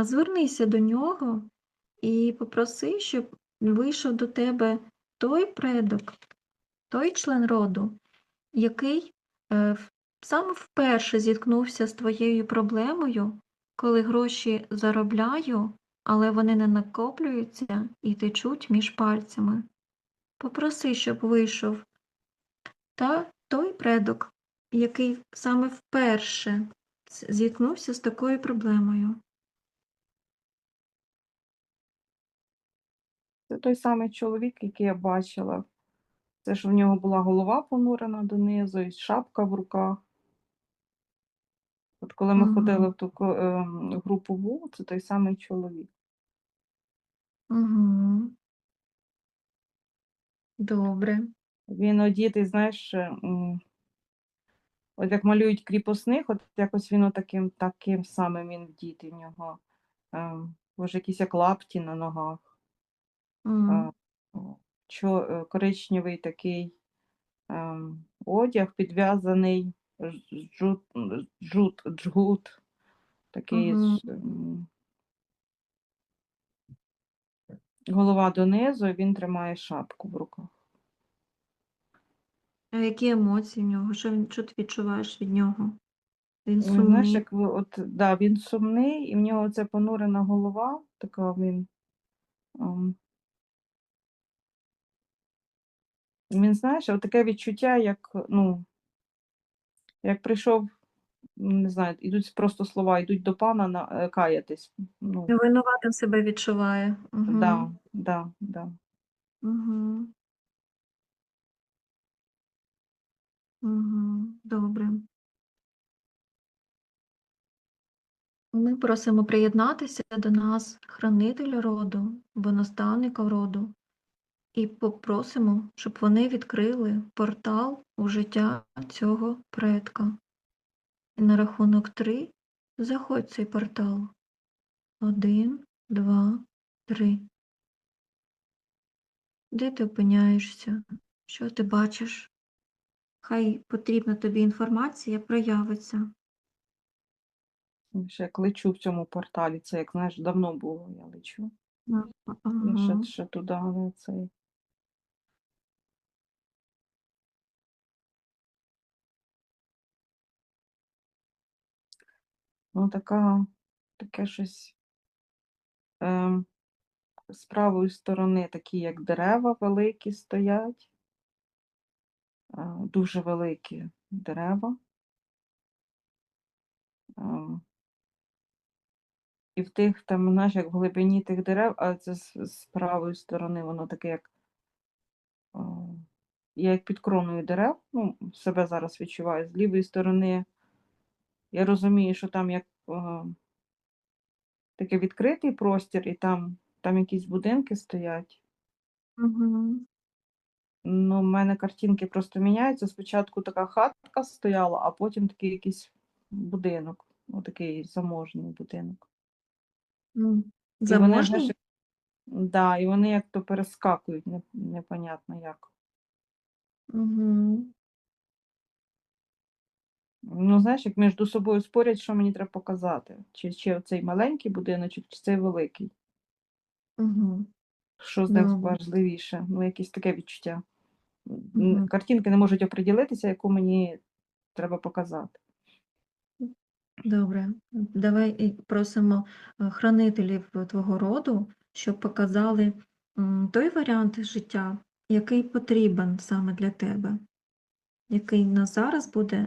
А звернися до нього і попроси, щоб вийшов до тебе той предок, той член роду, який е, саме вперше зіткнувся з твоєю проблемою, коли гроші заробляю, але вони не накоплюються і течуть між пальцями. Попроси, щоб вийшов та той предок, який саме вперше зіткнувся з такою проблемою. Це той самий чоловік, який я бачила. Це ж в нього була голова понурена донизу і шапка в руках. От коли ми Мгм. ходили в ту ко- ем, групу ВУ, це той самий чоловік. Угу. Добре. Він одітий, знаєш, е, от як малюють кріпосних, от якось він таким, таким самим він вдітий в нього. Ем, Боже, якісь як лапті на ногах. М, Е, чо, е, коричневий такий ем, одяг, підв'язаний ж- жут, жут, джгут, такий Мгм. з, ем, голова донизу, і він тримає шапку в руках. А які емоції в нього? Що, він, що ти відчуваєш від нього? Він Ну, Знаєш, сумний. як ви- от, да, він сумний, і в нього це понурена голова, така він. ем, Він, знаєш, от таке відчуття, як, ну, як прийшов, не знаю, ідуть просто слова, йдуть до пана на, е, каятись. Ну, Винуватим себе відчуває. Угу. да, да, да. Угу. Угу. Добре. Ми просимо приєднатися до нас хранителя роду, або наставника роду, і попросимо, щоб вони відкрили портал у життя цього предка. І на рахунок три заходь в цей портал. Один, два, три. Де ти опиняєшся? Що ти бачиш? Хай потрібна тобі інформація проявиться. Ще як лечу в цьому порталі, це як знаєш, давно було, я лечу. Я ще, ще туди, але цей. Ну, така, таке щось ем, з правої сторони такі, як дерева великі стоять. Е, дуже великі дерева. Ем, і в тих там, знаєш, як в глибині тих дерев, а це з, з правої сторони, воно таке, як е, я як під кроною дерев, ну, себе зараз відчуваю. З лівої сторони я розумію, що там як е, такий відкритий простір, і там, там якісь будинки стоять. Угу. Ну, в мене картинки просто міняються. Спочатку така хатка стояла, а потім такий якийсь будинок, ну, такий заможний будинок. І Заможний? як- да, і вони як то перескакують, непонятно як. Угу. Ну, знаєш, як між собою спорять, що мені треба показати. Чи, чи оцей маленький будиночок, чи цей великий. Угу. Що з них Добре. важливіше? Ну, якесь таке відчуття. Мгм. Картинки не можуть оприділитися, яку мені треба показати. Добре. Давай і просимо е, хранителів твого роду, щоб показали м, той варіант життя, який потрібен саме для тебе, який на зараз буде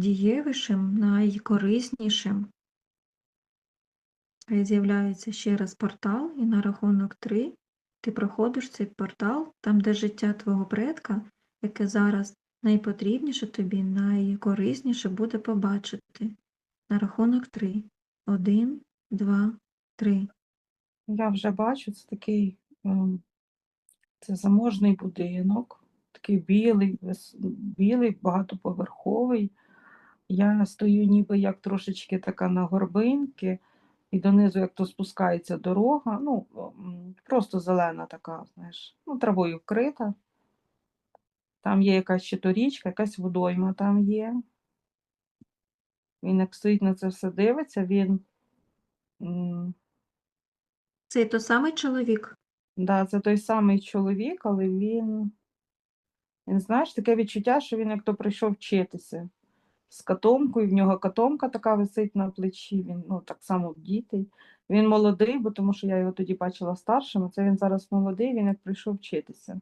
найдієвішим, найкориснішим. З'являється ще раз портал, і на рахунок 3 ти проходиш цей портал, там, де життя твого предка, яке зараз найпотрібніше тобі, найкорисніше буде побачити. На рахунок 3. 1, 2, 3. Я вже бачу, це такий ем, це заможний будинок, такий білий, білий, багатоповерховий. Я стою ніби як трошечки така на горбинки, і донизу як то спускається дорога, ну, просто зелена така, знаєш, ну, травою вкрита. Там є якась ще то річка, якась водойма там є. Він як стоїть на це все дивиться, він Це той самий чоловік? Да, це той самий чоловік, але він, він, знаєш, таке відчуття, що він як то прийшов вчитися з котомкою, в нього котомка така висить на плечі, він ну, так само вдітий. Він молодий, бо тому що я його тоді бачила старшим, а це він зараз молодий, він як прийшов вчитися.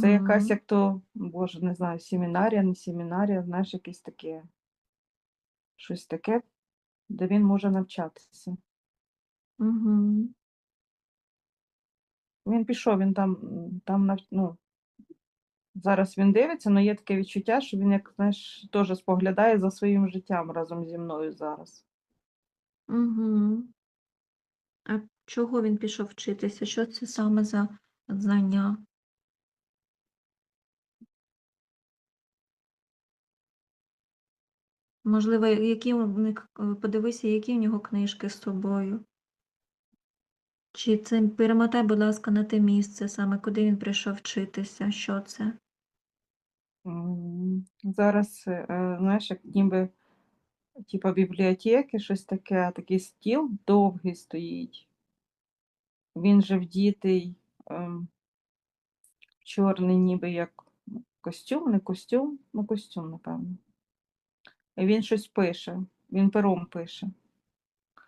Це якась Угу. як то, боже, не знаю, семінарія, не семінарія, знаєш, якесь таке, щось таке, де він може навчатися. Угу. Він пішов, він там, там ну, зараз він дивиться, але є таке відчуття, що він, як знаєш, теж споглядає за своїм життям разом зі мною зараз. Угу. А чого він пішов вчитися? Що це саме за знання? Можливо, які у них, е, подивися, які в нього книжки з собою. Чи це перемотай, будь ласка, на те місце, саме куди він прийшов вчитися, що це? Зараз, е, знаєш, як ніби типа бібліотеки, щось таке, такий стіл довгий стоїть. Він же вдітий ем, в чорний, ніби як костюм, не костюм, ну костюм, напевно. І він щось пише, він пером пише.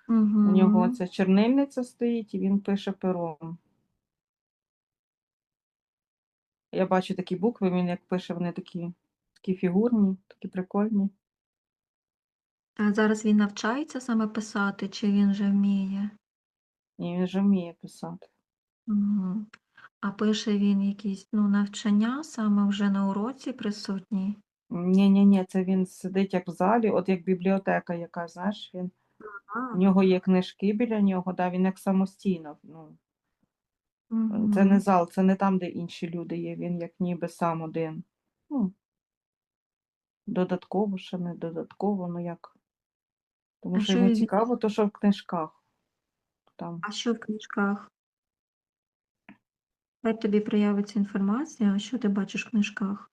У нього Угу. ця чернильниця стоїть, і він пише пером. Я бачу такі букви, він як пише, вони такі, такі фігурні, такі прикольні. А зараз він навчається саме писати, чи він вже вміє? І він вже вміє писати. Угу. А пише він якісь ну, навчання саме вже на уроці присутні? Ні, ні, ні, це він сидить як в залі, от як бібліотека якась, знаєш, він в нього є книжки біля нього, да, він як самостійно. Ну, це не зал, це не там, де інші люди є, він як ніби сам один. Ну, додатково, ще не додатково, ну як. Тому А що що йому він- цікаво, то що в книжках. Там. А що в книжках? Як тобі проявиться інформація, а що ти бачиш в книжках?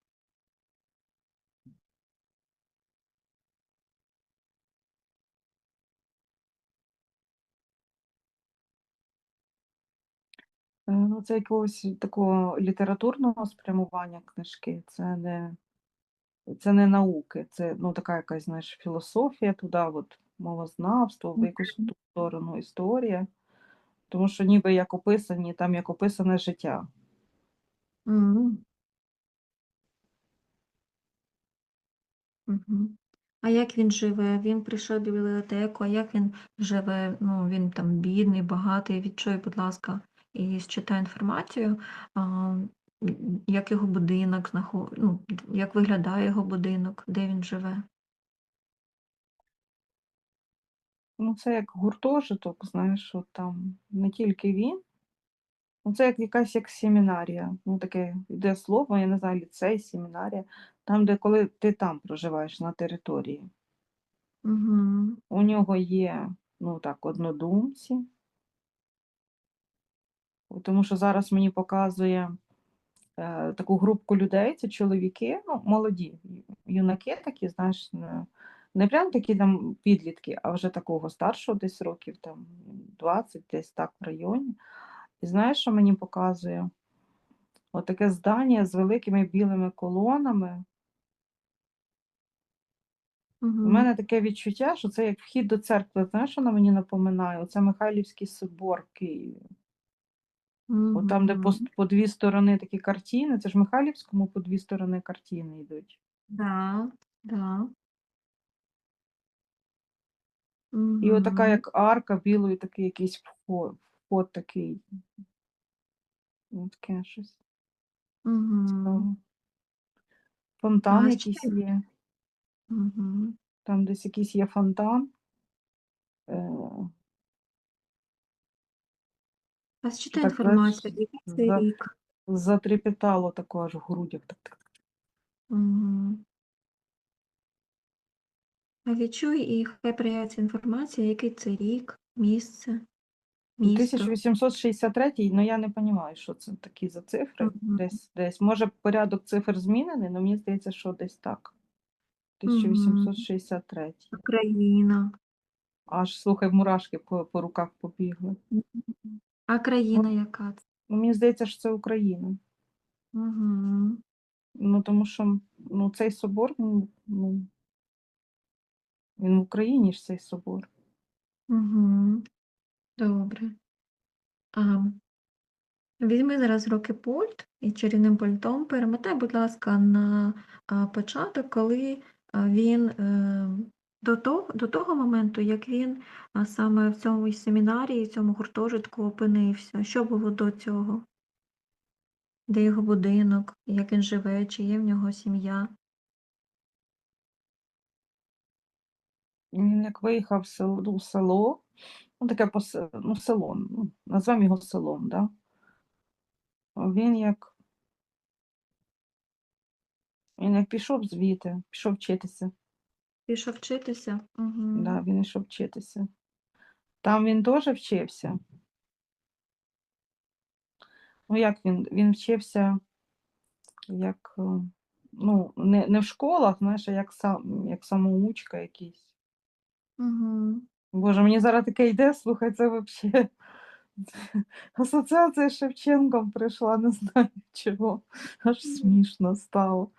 Ну, це якогось такого літературного спрямування книжки, це не, це не науки, це ну, така якась, знаєш, філософія туди, от, мовознавство, в якусь ту сторону історія. Тому що ніби як описані, там як описане життя. Угу. Угу. А як він живе? Він прийшов в бібліотеку, а як він живе? Ну, він там бідний, багатий. Відчуй, будь ласка, і считай інформацію, як його будинок ну, як виглядає його будинок, де він живе. Ну, це як гуртожиток, знаєш, от там не тільки він. Ну, це як якась як семінарія. Ну, таке йде слово, я не знаю, ліцей, семінарія, там, де коли ти там проживаєш на території. Угу. У нього є, ну так, однодумці. Тому що зараз мені показує е, таку групку людей, це чоловіки, ну, молоді, юнаки такі, знаєш, не, не прям такі там підлітки, а вже такого старшого десь років, там 20, десь так в районі. І знаєш, що мені показує? Отаке здання з великими білими колонами. У Угу. мене таке відчуття, що це як вхід до церкви. Знаєш, що воно мені напоминає? Оце Михайлівський собор в Києві. От там, де по, по дві сторони такі картини, це ж в Михайлівському по дві сторони картини йдуть. Да, да. І отака як арка білої, такий якийсь вход, вход такий. Ну, таке щось. Цікаве. Фонтан А якийсь ще- є. Мгм. Там десь якийсь є фонтан. Е, А считай Так, інформацію, який це за- рік? затрепетало тако аж в грудях. Так, так, так. Мгм. А відчуй і хай проявиться інформація, який це рік, місце, місто. 1863, ну я не розумію, що це такі за цифри. Мгм. Десь, десь. Може, порядок цифр змінений, але мені здається, що десь так. 1863. Країна. аж слухай, мурашки по, по руках побігли. А країна яка це? Ну, мені здається, що це Україна. Угу. Ну, тому що ну, цей собор, ну, ну, він в Україні ж цей собор. Угу. Добре. А, візьми зараз руки пульт і чарівним пультом перемотай, будь ласка, на а, початок, коли а, він е, до того, до того моменту, як він саме в цьому семінарії, в цьому гуртожитку опинився. Що було до цього? Де його будинок, як він живе, чи є в нього сім'я? Він як виїхав в село, ну, в село ну, таке ну, село, ну, назвемо його селом, да? Він як він як пішов звідти, пішов вчитися. Пішов вчитися? Угу. Да, він йшов вчитися. Там він теж вчився. Ну, як він? Він вчився як, е, ну, не, не в школах, знаєш, а як сам, як самоучка якийсь. Угу. Боже, мені зараз таке йде, слухай, це взагалі асоціація з Шевченком прийшла, не знаю чого. Аж смішно стало.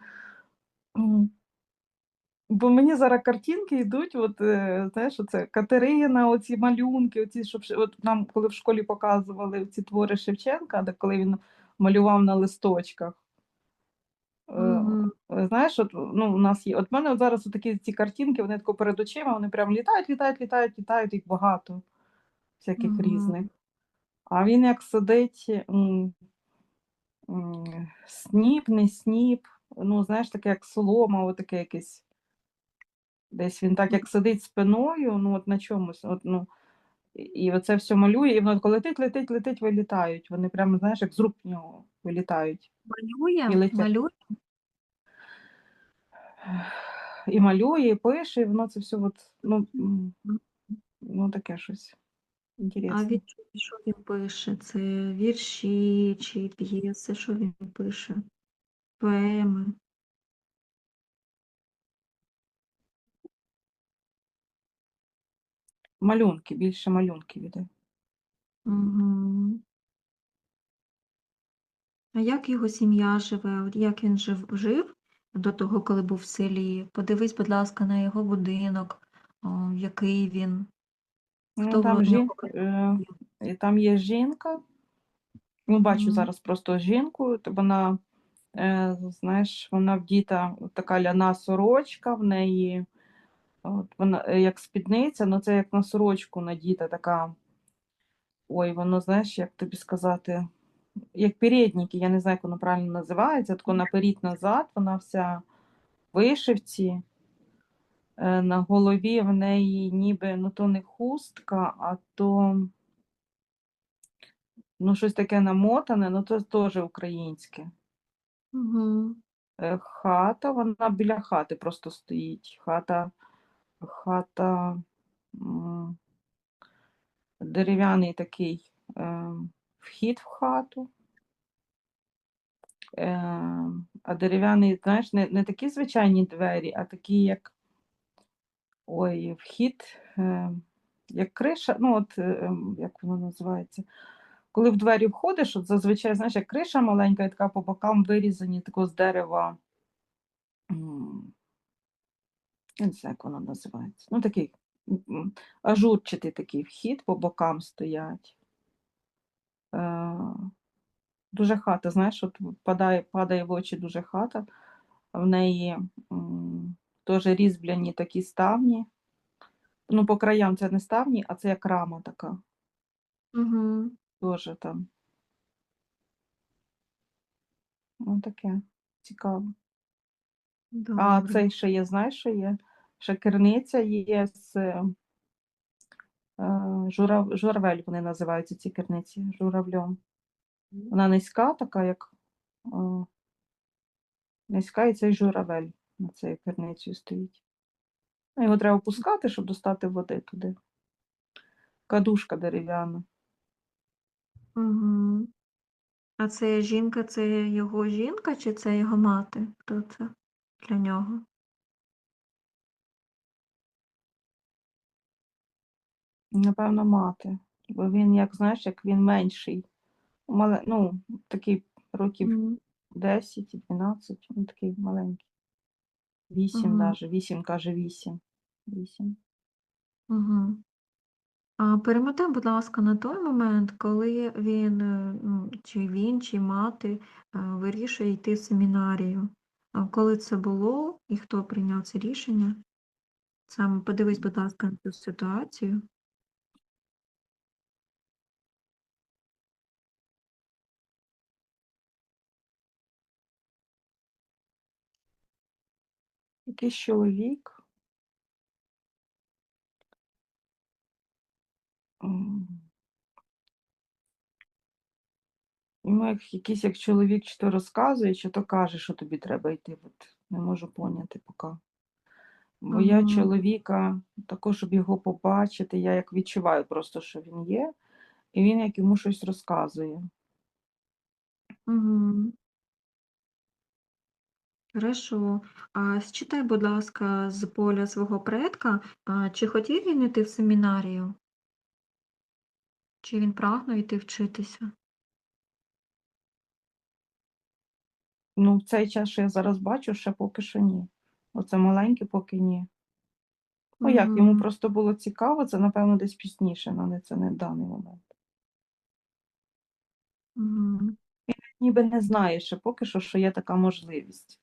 Бо мені зараз картинки йдуть, от, е, знаєш, оце Катерина, оці малюнки, оці, щоб от нам, коли в школі показували ці твори Шевченка, де коли він малював на листочках. Угу. Е, Знаєш, от, ну, у нас є. От в мене от зараз такі ці картинки, вони тако перед очима, вони прям літають, літають, літають, літають, їх багато всяких Мгм. різних. А він як сидить, м, м, сніп, не сніп, ну, знаєш, таке як солома, отаке якесь. Десь він так як сидить спиною, ну от на чомусь, от, ну, і- і оце все малює, і воно тако летить, летить, летить, вилітають. Вони прямо, знаєш, як з рук в нього вилітають. І Малює, летять. малює. І малює, і пише, і воно це все от, ну, ну таке щось А від що він пише? Це вірші чи п'єси, що він пише? Поеми. Малюнки, більше малюнків іде. Угу. А як його сім'я живе? От Як він жив, жив до того, коли був в селі? Подивись, будь ласка, на його будинок, о, який він, Ну, хто там, в жін... е, там є жінка. Ну, бачу Мгм. зараз просто жінку, то вона, е, знаєш, вона вдіта така ляна сорочка, в неї от вона е, як спідниця, ну це як на сорочку надіта така. Ой, воно, знаєш, як тобі сказати, як передніки, я не знаю, як воно правильно називається, тако наперед назад, вона вся в вишивці. Е, На голові в неї ніби ну то не хустка, а то ну, щось таке намотане, ну то теж українське. Угу. Хата, вона біля хати просто стоїть. Хата, хата дерев'яний такий е, вхід в хату. Е, а дерев'яний, знаєш, не, не такі звичайні двері, а такі, як ой, вхід, е, як криша, ну от ем, як воно називається. Коли в двері входиш, от зазвичай, знаєш, як криша маленька, і така по бокам вирізані такого з дерева. м, Я не знаю, як воно називається. Ну, такий ажурчатий такий вхід по бокам стоять. Е, дуже хата, знаєш, от падає, падає в очі дуже хата. В неї теж різьбляні такі ставні. Ну, по краям це не ставні, а це як рама така. Угу. Теж там. Ну, таке цікаво. А Добре. цей ще є, знаєш, що є? Ще керниця є з е, журав, журавель, вони називаються ці керниці журавлем. Вона низька, така, як е, низька, і цей журавель на цією керницею стоїть. Ну, Його треба опускати, щоб достати води туди. Кадушка дерев'яна. Угу. А це жінка, це його жінка чи це його мати? Хто це для нього? Напевно, мати. Бо він, як знаєш, як він менший. Мале, ну, такий років Мгм. 10-12, він такий маленький. 8 Мгм. даже, 8 каже 8. 8. Угу. А перемотай, будь ласка, на той момент, коли він, е, ну, чи він, чи мати е, вирішує йти в семінарію. А коли це було і хто прийняв це рішення? Саме подивись, будь ласка, на цю ситуацію. Якийсь чоловік. Йому як якийсь як чоловік чи то розказує, чи то каже, що тобі треба йти. От не можу поняти поки. Бо я чоловіка, також, щоб його побачити, я як відчуваю просто, що він є, і він як йому щось розказує. Угу. Хорошо. А считай, будь ласка, з поля свого предка, а, чи хотів він йти в семінарію? Чи він прагнув йти вчитися? Ну, в цей час, що я зараз бачу, ще поки що ні. Оце маленьке, поки ні. Ну як, йому просто було цікаво, це, напевно, десь пізніше, але це не в даний момент. Мгм. Ніби не знає ще поки що, що є така можливість.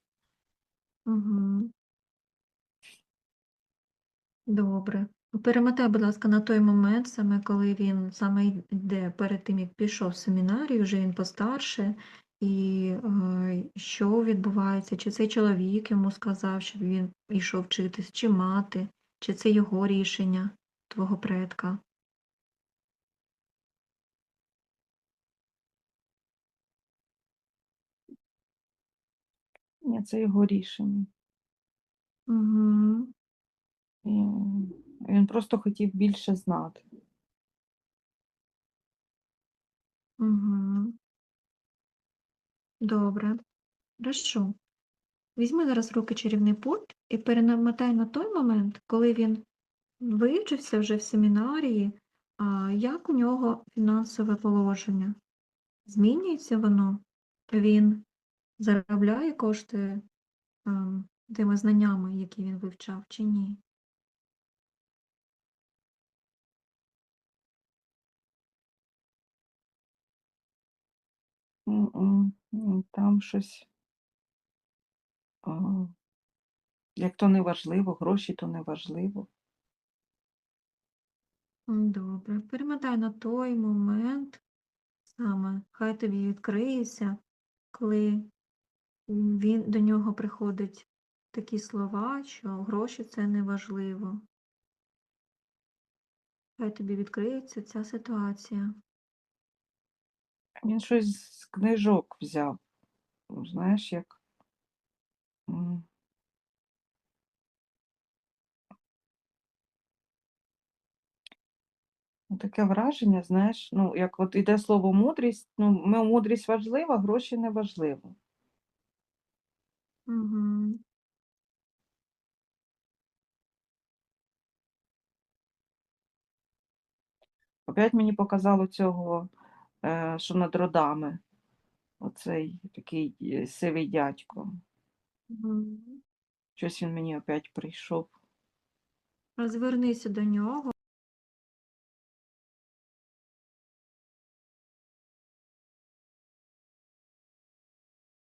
Добре. Перемотай, будь ласка, на той момент, саме коли він саме йде перед тим, як пішов в семінарію, вже він постарше, і е, що відбувається? Чи цей чоловік йому сказав, щоб він йшов вчитись, чи мати, чи це його рішення, твого предка? Ні, це його рішення. Угу. І він просто хотів більше знати. Угу. Добре. Хорошо. Візьми зараз в руки чарівний пульт і перемотай на той момент, коли він вивчився вже в семінарії, а як у нього фінансове положення? Змінюється воно? Він заробляє кошти тими знаннями, які він вивчав, чи ні? Там щось, як то не важливо, гроші то не важливо. Добре. Перемотай на той момент, саме хай тобі відкриється, коли він до нього приходить такі слова, що гроші це не важливо. Хай тобі відкриється ця ситуація. Він щось з книжок взяв. Ну, Знаєш, як. ну, Таке враження, знаєш, ну, як от іде слово мудрість, ну, мудрість важлива, гроші не важливо. Угу. Опять мені показало цього, е, що над родами. Оцей такий е, сивий дядько. Угу. Щось він мені опять прийшов. Розвернися до нього.